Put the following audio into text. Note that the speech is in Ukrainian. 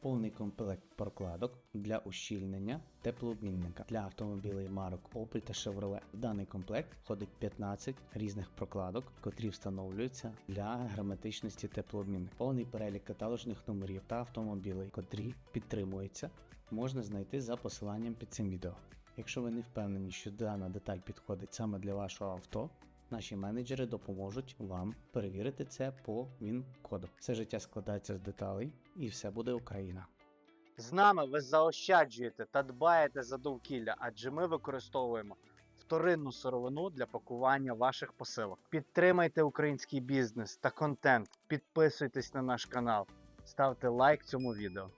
Повний комплект прокладок для ущільнення теплообмінника для автомобілів марок Opel та Chevrolet. Даний комплект входить 15 різних прокладок, котрі встановлюються для герметичності теплообмінника. Повний перелік каталожних номерів та автомобілів, котрі підтримуються, можна знайти за посиланням під цим відео. Якщо ви не впевнені, що дана деталь підходить саме для вашого авто, Наші менеджери допоможуть вам перевірити це по ВІН-коду. Все життя складається з деталей, і все буде Україна. З нами ви заощаджуєте та дбаєте за довкілля, адже ми використовуємо вторинну сировину для пакування ваших посилок. Підтримайте український бізнес та контент, підписуйтесь на наш канал, ставте лайк цьому відео.